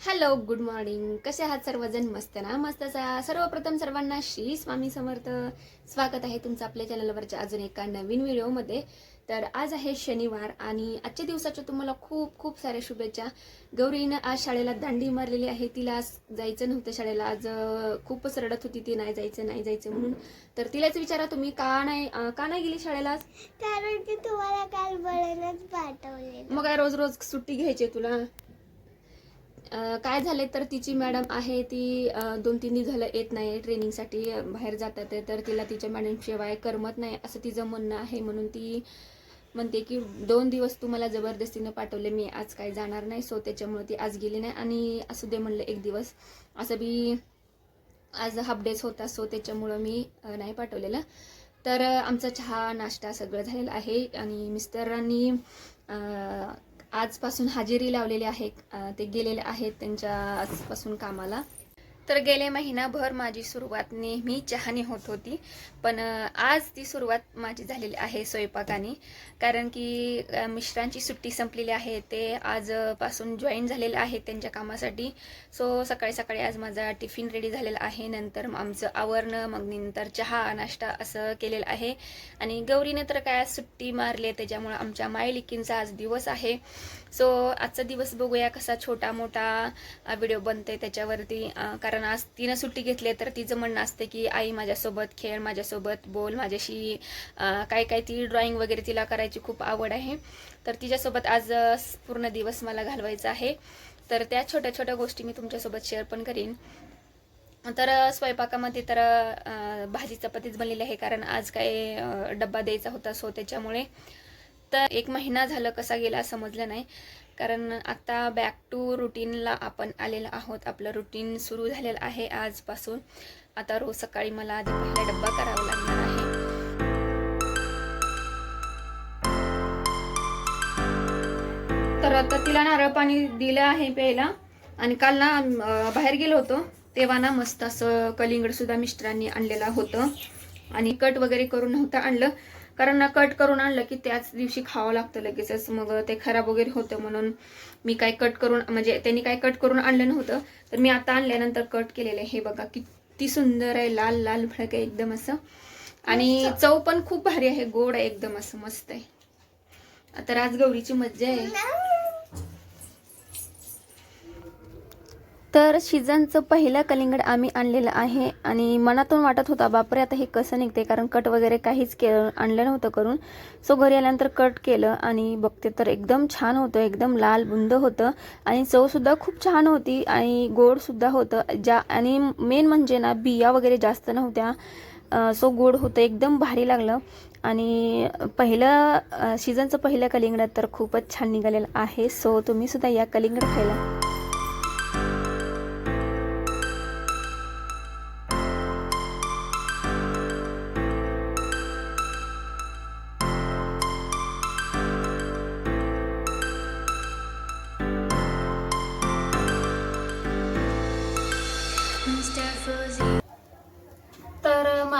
Hello good morning कसे आहात सर्वजण? मस्त ना? मस्तचा सर्वप्रथम सर्वांना श्री स्वामी समर्थ. स्वागत आहे तुमचं आपल्या चॅनलवरच्या अजून एका नवीन व्हिडिओमध्ये. तर आज आहे शनिवार आणि आजच्या दिवसाच्या तुम्हाला खूप खूप साऱ्या शुभेच्छा. गौरीनं आज शाळेला दांडी मारलेली आहे. तिला आज जायचं नव्हतं शाळेला. आज खूपच रडत होती ती. नाही जायचं नाही जायचं म्हणून. तर तिलाच विचारा तुम्ही का नाही का नाही गेली शाळेला कारण की तुम्हाला काल पाठवले मग काय रोज रोज सुट्टी घ्यायची तुला? काय झाले तर तिची मॅडम आहे ती दोन तीन दिवस झालं येत नाही ट्रेनिंगसाठी बाहेर जातात आहे, तर तिला तिच्या मॅडम शिवाय करमत नाही असं तिचं म्हणणं आहे. म्हणून ती म्हणते की दोन दिवस तुम्हाला जबरदस्तीनं पाठवले मी आज काय जाणार नाही सो त्याच्यामुळे ती आज गेली नाही. आणि असू दे म्हणलं एक दिवस. असं बी आज हाफ डेज होता सो त्याच्यामुळं मी नाही पाठवलेलं. तर आमचा चहा नाश्ता सगळं झालेला आहे. आणि मिस्टरांनी आजपासून हजेरी लावलेली आहे ते गेलेले आहेत त्यांच्या आजपासून कामाला. तर गेले महिनाभर माझी सुरुवात नेहमी चहाने होत होती. पण आज ती सुरुवात माझी झालेली आहे स्वयंपाकाने. कारण की मिश्रांची सुट्टी संपलेली आहे. ते आजपासून जॉईन झालेले आहेत त्यांच्या कामासाठी. सो सकाळी सकाळी आज माझा टिफिन रेडी झालेला आहे. नंतर मग आमचं आवरणं मग नंतर चहा नाश्ता असं केलेलं आहे. आणि गौरीने तर काय आज सुट्टी मारली त्याच्यामुळं आमच्या मायलिकींचा आज दिवस आहे. सो आजचा दिवस बघूया कसा छोटा मोठा व्हिडिओ बनते त्याच्यावरती. कारण कारण आज तिनं सुट्टी घेतली तर तिचं म्हणणं असतं की आई माझ्यासोबत खेळ माझ्यासोबत बोल माझ्याशी काय काय ती ड्रॉइंग वगैरे तिला करायची खूप आवड आहे. तर तिच्यासोबत आज पूर्ण दिवस मला घालवायचा आहे. तर त्या छोट्या छोट्या गोष्टी मी तुमच्यासोबत शेअर पण करीन. तर स्वयंपाकामध्ये तर भाजी चपातीच बनलेली आहे कारण आज काय डब्बा द्यायचा होता सो त्याच्यामुळे. तर एक महिना झालं कसा गेला समजलं नाही. कारण आता बॅक टू रुटीनला आपण आलेलो आहोत. आपलं रुटीन सुरू झालेलं आहे आजपासून. आता रोज सकाळी मला आधी पहिला डब्बा करावा लागणार आहे. तर आता तिला नारळ पाणी दिलं आहे प्यायला. आणि काल ना बाहेर गेलो होतो. तेव्हा ना मस्त असं कलिंगड सुद्धा मिस्टरांनी आणलेलं होतं. आणि कट वगैरे करून नव्हतं आणलं. कारण ना कट करून आणलं की त्याच दिवशी खावं लागतं लगेचच. मग ते खराब वगैरे होतं म्हणून मी काय कट करून म्हणजे त्यांनी काय कट करून आणलं नव्हतं. तर मी आता आणल्यानंतर कट केलेलं आहे. हे बघा किती सुंदर आहे. लाल लाल भडक आहे एकदम असं. आणि चव पण खूप भारी आहे. गोड आहे एकदम असं. मस्त आहे. आता राजगौरीची मज्जा आहे. तर शिजनचं पहिलं कलिंगड आम्ही आणलेलं आहे आणि मनातून वाटत होता बापरे आता हे कसं निघते कारण कट वगैरे काहीच के आणलं नव्हतं करून. सो घरी आल्यानंतर कट केलं आणि बघते तर एकदम छान होतं एकदम लाल बुंद होतं आणि चवसुद्धा खूप छान होती आणि गोडसुद्धा होतं. ज्या आणि मेन म्हणजे ना बिया वगैरे जास्त नव्हत्या. सो गोड होतं एकदम भारी लागलं. आणि पहिलं सीझनचं पहिलं कलिंगड तर खूपच छान निघालेलं आहे. सो तुम्ही सुद्धा या कलिंगड खायला.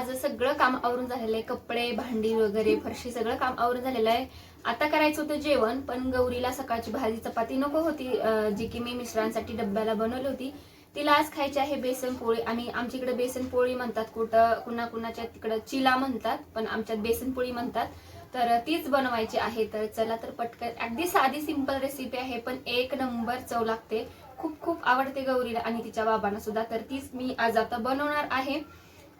माझं सगळं काम आवरून झालेलं आहे. कपडे भांडी वगैरे फरशी सगळं काम आवरून झालेलं आहे. आता करायचं होतं जेवण पण गौरीला सकाळची भाजी चपाती नको होती जी की मी मिश्रांसाठी डब्याला बनवली होती. तिला आज खायची आहे बेसन पोळी. आणि आमच्याकडे बेसन पोळी म्हणतात कुठं कुणा कुणाच्या तिकडं चिला म्हणतात पण आमच्यात बेसन पोळी म्हणतात. तर तीच बनवायची आहे. तर चला तर पटकन अगदी साधी सिंपल रेसिपी आहे पण एक नंबर चव लागते. खूप खूप आवडते गौरीला आणि तिच्या बाबांना सुद्धा. तर तीच मी आज आता बनवणार आहे.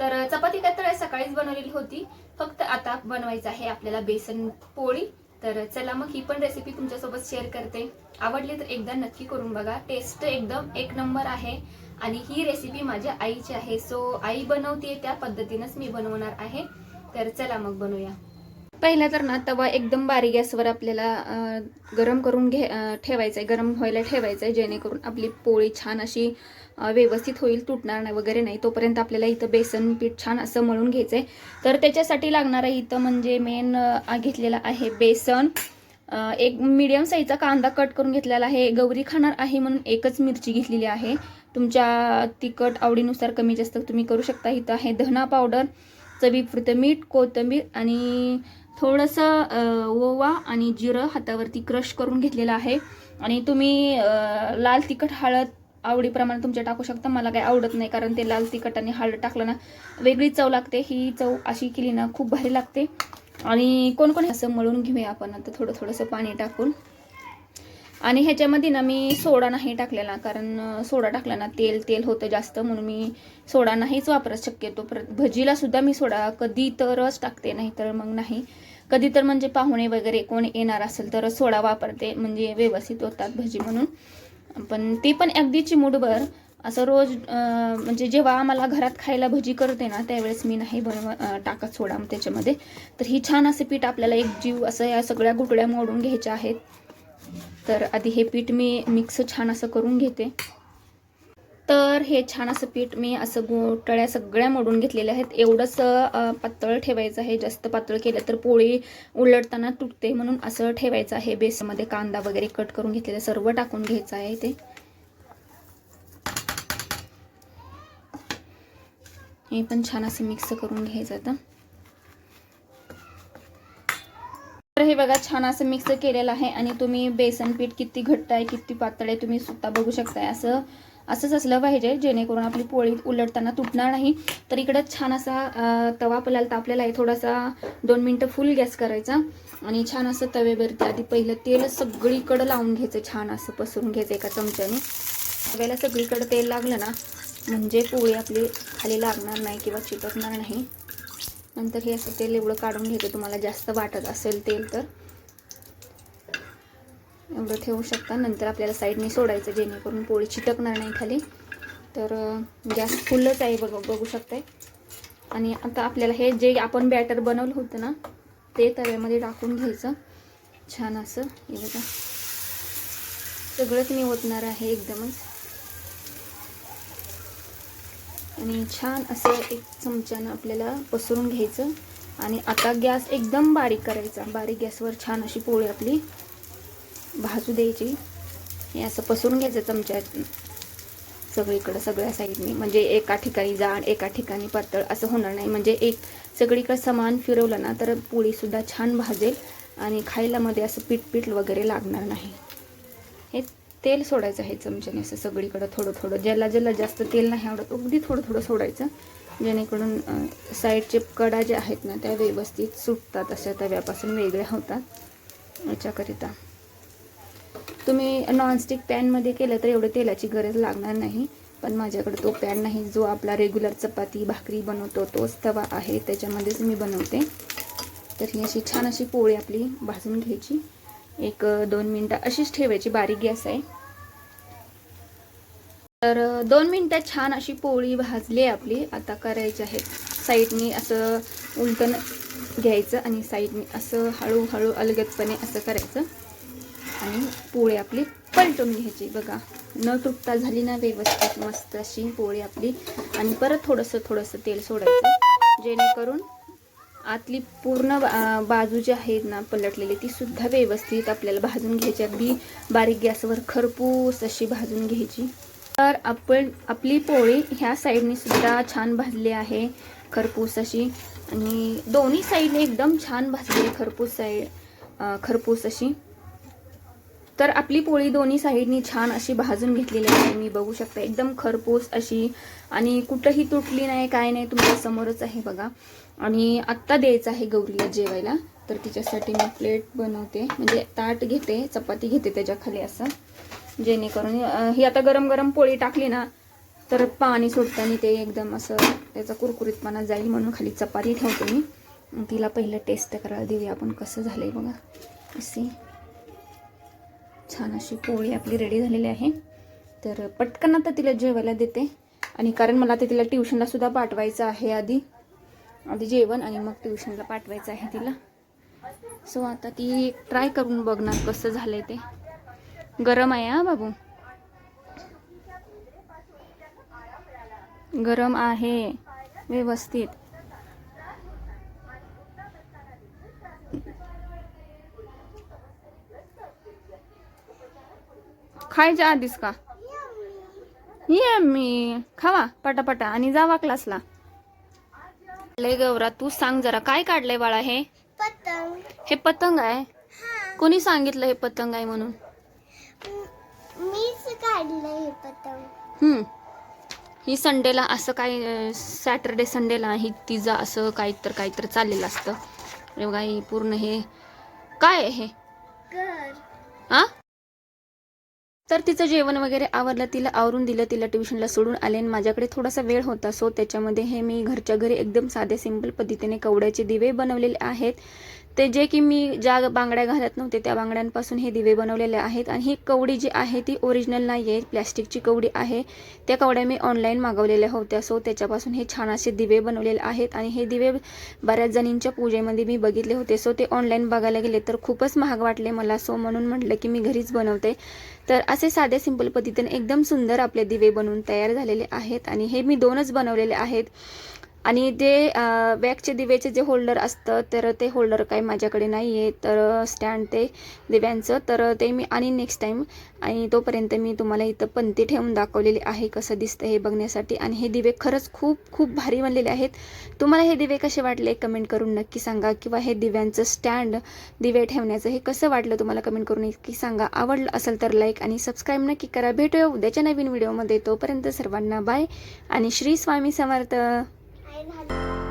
तर चपाती काय तर सकाळीच बनवलेली होती. फक्त आता बनवायचं आहे आपल्याला बेसन पोळी. तर चला मग ही पण रेसिपी तुमच्यासोबत शेअर करते. आवडली तर एकदा नक्की करून बघा. टेस्ट एकदम एक नंबर आहे. आणि ही रेसिपी माझ्या आईची आहे. सो आई बनवते त्या पद्धतीनंच मी बनवणार आहे. तर चला मग बनवूया. पहिला तर ना तवा एकदम बारीक गॅसवर आपल्याला गरम करून घे ठेवायचा आहे गरम व्हायला ठेवायचं आहे जेणेकरून आपली पोळी छान अशी व्यवस्थित होईल तुटणार नाही वगैरे नाही. तोपर्यंत आपल्याला इथं बेसन पीठ छान असं मळून घ्यायचं आहे तर त्याच्यासाठी लागणारं इथं म्हणजे मेन घेतलेलं आहे बेसन. एक मीडियम साईजचा कांदा कट करून घेतलेला आहे. गौरी खाणार आहे म्हणून एकच मिरची घेतलेली आहे. तुमच्या तिखट आवडीनुसार कमी जास्त तुम्ही करू शकता. इथं आहे धना पावडर चवीपुरतं मीठ कोथिंबीर आणि थोडंसं ओवा आणि जिरं हातावरती क्रश करून घेतलेलं आहे. आणि तुम्ही लाल तिखट हळद आवडीप्रमाणे तुमच्या टाकू शकता. मला काही आवडत नाही कारण ते लाल तिखट आणि हळद टाकलं ना वेगळी चव लागते. ही चव अशी केली ना खूप भारी लागते. आणि कोणकोण असं मळून घेऊया आपण. आता थोडं थोडंसं पाणी टाकून. आणि ह्याच्यामध्ये ना मी सोडा नाही टाकलेला कारण सोडा टाकला ना तेल तेल होतं जास्त म्हणून मी सोडा नाहीच वापरत शक्यतो. परत भजीला सुद्धा मी सोडा कधी तरच टाकते नाही तर मग नाही. कधी तर म्हणजे पाहुणे वगैरे कोण येणार असेल तर सोडा वापरते म्हणजे व्यवस्थित होतात भजी म्हणून. पण ते पण अगदी चिमूटभर. असं रोज म्हणजे जेव्हा आम्हाला घरात खायला भजी करते ना त्यावेळेस मी नाही बनव टाकत सोडा त्याच्यामध्ये. तर ही छान असं पीठ आपल्याला एक जीव असं या सगळ्या गुटळ्या मोडून घ्यायच्या आहेत. तर आधी हे पीठ मी मिक्स छान असं करून घेते. तर हे छान असं पीठ मी असं गोटळ्या सगळ्या मोडून घेतलेल्या आहेत. एवढंच पातळ ठेवायचं आहे. जास्त पातळ केलं तर पोळी उलटताना तुटते म्हणून असं ठेवायचं आहे. बेसमध्ये कांदा वगैरे कट करून घेतलेलं सर्व टाकून घ्यायचं आहे ते हे पण छान असं मिक्स करून घ्यायचं आता तर हे बघा छान असं मिक्स केलेलं आहे आणि तुम्ही बेसन पीठ किती घट्ट आहे किती पातळ आहे तुम्ही सुद्धा बघू शकताय. असं असंच असलं पाहिजे जेणेकरून आपली पोळी उलटताना तुटणार नाही. तर इकडं छान असा तवा आपल्याला तापलेला आहे. थोडासा दोन मिनटं फुल गॅस करायचा. आणि छान असं तव्यावरती आधी पहिलं तेल सगळीकडं लावून घ्यायचं छान असं पसरून घ्यायचं एका चमच्याने. तव्याला सगळीकडं तेल लागलं ना म्हणजे पोळी आपली खाली लागणार नाही किंवा चिटकणार नाही. नंतर हे असं तेल एवढं काढून घ्यायचं तुम्हाला जास्त वाटत असेल तेल तर. एवढं ठेवू शकता. नंतर आपल्याला साईडने सोडायचं जेणेकरून पोळी चिटकणार नाही खाली. तर गॅस फुलच आहे बघ बघू शकताय. आणि आता आपल्याला हे जे आपण बॅटर बनवलं होतं ना ते तव्यामध्ये टाकून घ्यायचं. छान असं हे बघा. सगळंच मी ओतणार आहे एकदमच. आणि छान असं एक चमच्यानं आपल्याला पसरून घ्यायचं. आणि आता गॅस एकदम बारीक करायचा. बारीक गॅसवर छान अशी पोळी आपली भाजू द्यायची. हे असं पसरून घ्यायचं चमच्या सगळीकडं सगळ्या साईडनी. म्हणजे एका ठिकाणी जाड एका ठिकाणी पातळ असं होणार नाही. म्हणजे एक सगळीकडं समान फिरवलं ना तर पोळीसुद्धा छान भाजेल आणि खायला मध्ये असं पीठ पीठ वगैरे लागणार नाही. तेल सोडायचं आहे चमच्याने असं सगळीकडं थोडं थोडं. ज्याला ज्याला जास्त तेल नाही आवडत अगदी थोडं थोडं सोडायचं. जेणेकरून साईडचे कडा ज्या आहेत ना त्या व्यवस्थित सुटतात अशा तव्यापासून वेगळ्या होतात. याच्याकरिता. तुम्ही नॉनस्टिक पॅनमध्ये केलं तर एवढं तेलाची गरज लागणार नाही. पण माझ्याकडे तो पॅन नाही जो आपला रेग्युलर चपाती भाकरी बनवतो तोच तवा आहे. त्याच्यामध्येच मी बनवते. तर ही अशी छान अशी पोळी आपली भाजून घ्यायची. एक दोन मिनटं अशीच ठेवायची बारीक गॅस आहे. तर दोन मिनटात छान अशी पोळी भाजली आहे आपली. आता करायची आहे. साईडनी असं उलटण घ्यायचं आणि साईडनी असं हळूहळू अलगदपणे असं करायचं. आणि पोळी आपली पलटून घ्यायची. बघा न तुटता झाली ना व्यवस्थित मस्त अशी पोळी आपली. आणि परत थोडंसं थोडंसं तेल सोडायचं. जेणेकरून आतली पूर्ण बा- बाजू जी आहेत ना पलटलेली ती सुद्धा व्यवस्थित आपल्याला भाजून घ्यायची. अगदी बारीक गॅसवर खरपूस अशी भाजून घ्यायची. तर आपण आपली पोळी ह्या साईडने सुद्धा छान भाजली आहे खरपूस अशी. आणि दोन्ही साईडने एकदम छान भाजली आहे खरपूस साईड खरपूस अशी. तर आपली पोळी दोन्ही साईडनी छान अशी भाजून घेतलेली आहे. मी बघू शकता एकदम खरपूस अशी. आणि कुठंही तुटली नाही काय नाही तुमच्या समोरच आहे बघा. आणि आत्ता द्यायचं आहे गौरीला जेवायला. तर तिच्यासाठी मी प्लेट बनवते. म्हणजे ताट घेते चपाती घेते त्याच्याखाली असं. जेणेकरून ही आता गरम गरम पोळी टाकली ना तर पाणी सोडताना ते एकदम असं त्याचा कुरकुरीतपणा जाईल म्हणून खाली चपाती ठेवते मी. तिला पहिलं टेस्ट करायला देऊया आपण कसं झालंय बघा. अशी छान अशी पोळी आपली रेडी झालेली आहे. तर पटकन आता तिला जेवायला देते. आणि कारण मला आता तिला ट्युशनला सुद्धा पाठवायचं आहे आधी. आधी जेवण आणि मग ट्युशनला पाठवायचं आहे तिला. सो आता ती ट्राय करून बघणार कसं झालंय ते. गरम आहे हा बाबू? गरम आहे व्यवस्थित. खायच्या आधीच का? ये मी खावा पटापटा. आणि जावा क्लासला लय गौरा तू सांग जरा काय काढलंय बाळा हे? पतंग. हे पतंग आहे? हा. कोणी सांगितलं हे पतंग आहे म्हणून? मीच काढलं हे पतंग. हम्म. ही संडेला असं काय सॅटरडे संडेला ही तिचं असं काही तर काहीतरी चाललेलं असतं. हे बघा ही पूर्ण हे काय आहे हे? घर. आ? तर तिचं जेवण वगैरे आवरलं तिला आवरून दिलं तिला ट्युशनला सोडून आले आणि माझ्याकडे थोडासा वेळ होता. सो त्याच्यामध्ये हे मी घरच्या घरी एकदम साधे सिंपल पद्धतीने कवड्याचे दिवे बनवलेले आहेत. ते जे की मी ज्या बांगड्या घालत नव्हते त्या बांगड्यांपासून हे दिवे बनवलेले आहेत. आणि ही कवडी जी आहे ती ओरिजिनल नाही आहे प्लॅस्टिकची कवडी आहे. त्या कवड्या मी ऑनलाईन मागवलेल्या होत्या. सो त्याच्यापासून हे छान असे दिवे बनवलेले आहेत. आणि हे दिवे बऱ्याच जणींच्या पूजेमध्ये मी बघितले होते. सो ते ऑनलाईन बघायला गेले तर खूपच महाग वाटले मला. सो म्हणून म्हटलं की मी घरीच बनवते. तर असे साधे सिंपल पद्धतीने एकदम सुंदर आपले दिवे बनवून तयार झालेले आहेत. आणि हे मी दोनच बनवलेले आहेत. आणि ते बॅगचे दिवेचे जे होल्डर असतं तर ते होल्डर काही माझ्याकडे नाही आहे तर स्टँड ते दिव्यांचं. तर ते मी आणि नेक्स्ट टाईम आणि तोपर्यंत मी तुम्हाला इथं पंती ठेवून दाखवलेली आहे कसं दिसतं हे बघण्यासाठी. आणि हे दिवे खरंच खूप खूप भारी बनलेले आहेत. तुम्हाला हे दिवे कसे वाटले कमेंट करून नक्की सांगा. किंवा हे दिव्यांचं स्टँड दिवे ठेवण्याचं हे कसं वाटलं तुम्हाला कमेंट करून नक्की सांगा. आवडलं असेल तर लाईक आणि सबस्क्राईब नक्की करा. भेटूया उद्याच्या नवीन व्हिडिओमध्ये तोपर्यंत सर्वांना बाय आणि श्री स्वामी समर्थ. 900.